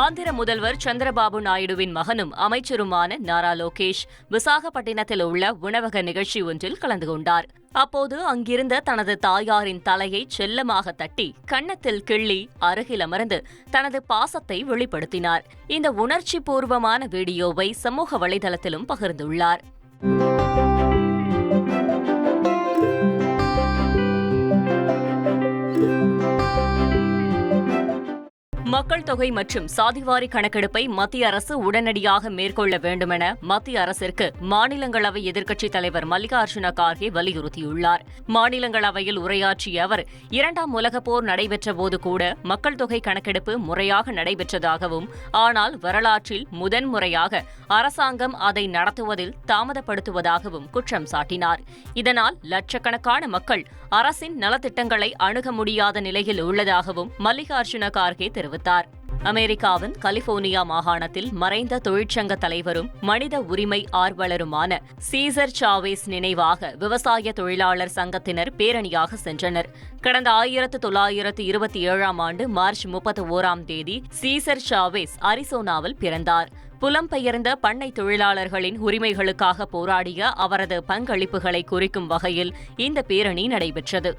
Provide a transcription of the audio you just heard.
ஆந்திர முதல்வர் சந்திரபாபு நாயுடுவின் மகனும் அமைச்சருமான நாரா லோகேஷ் விசாகப்பட்டினத்தில் உள்ள உணவக நிகழ்ச்சி ஒன்றில் கலந்து கொண்டார். அப்போது அங்கிருந்த தனது தாயாரின் தலையை செல்லமாக தட்டி கன்னத்தில் கிள்ளி அருகில் அமர்ந்து தனது பாசத்தை வெளிப்படுத்தினார். இந்த உணர்ச்சி பூர்வமான வீடியோவை சமூக வலைதளத்திலும் பகிர்ந்துள்ளார். மக்கள் தொகை மற்றும் சாதிவாரி கணக்கெடுப்பை மத்திய அரசு உடனடியாக மேற்கொள்ள வேண்டுமென மத்திய அரசிற்கு மாநிலங்களவை எதிர்க்கட்சித் தலைவர் மல்லிகார்ஜுன கார்கே வலியுறுத்தியுள்ளார். மாநிலங்களவையில் உரையாற்றிய அவர் இரண்டாம் உலகப் போர் நடைபெற்ற போது கூட மக்கள் தொகை கணக்கெடுப்பு முறையாக நடைபெற்றதாகவும் ஆனால் வரலாற்றில் முதன்முறையாக அரசாங்கம் அதை நடத்துவதில் தாமதப்படுத்துவதாகவும் குற்றம் சாட்டினார். இதனால் லட்சக்கணக்கான மக்கள் அரசின் நலத்திட்டங்களை அணுக முடியாத நிலையில் உள்ளதாகவும் மல்லிகார்ஜுன கார்கே தெரிவித்தார். அமெரிக்காவின் கலிபோர்னியா மாகாணத்தில் மறைந்த தொழிற்சங்க தலைவரும் மனித உரிமை ஆர்வலருமான சீசர் சாவேஸ் நினைவாக விவசாய தொழிலாளர் சங்கத்தினர் பேரணியாக சென்றனர். கடந்த ஆயிரத்து தொள்ளாயிரத்து இருபத்தி ஏழாம் ஆண்டு மார்ச் முப்பத்தி ஓராம் தேதி சீசர் சாவேஸ் அரிசோனாவில் பிறந்தார். புலம்பெயர்ந்த பண்ணை தொழிலாளர்களின் உரிமைகளுக்காக போராடிய அவரது பங்களிப்புகளை குறிக்கும் வகையில் இந்த பேரணி நடைபெற்றது.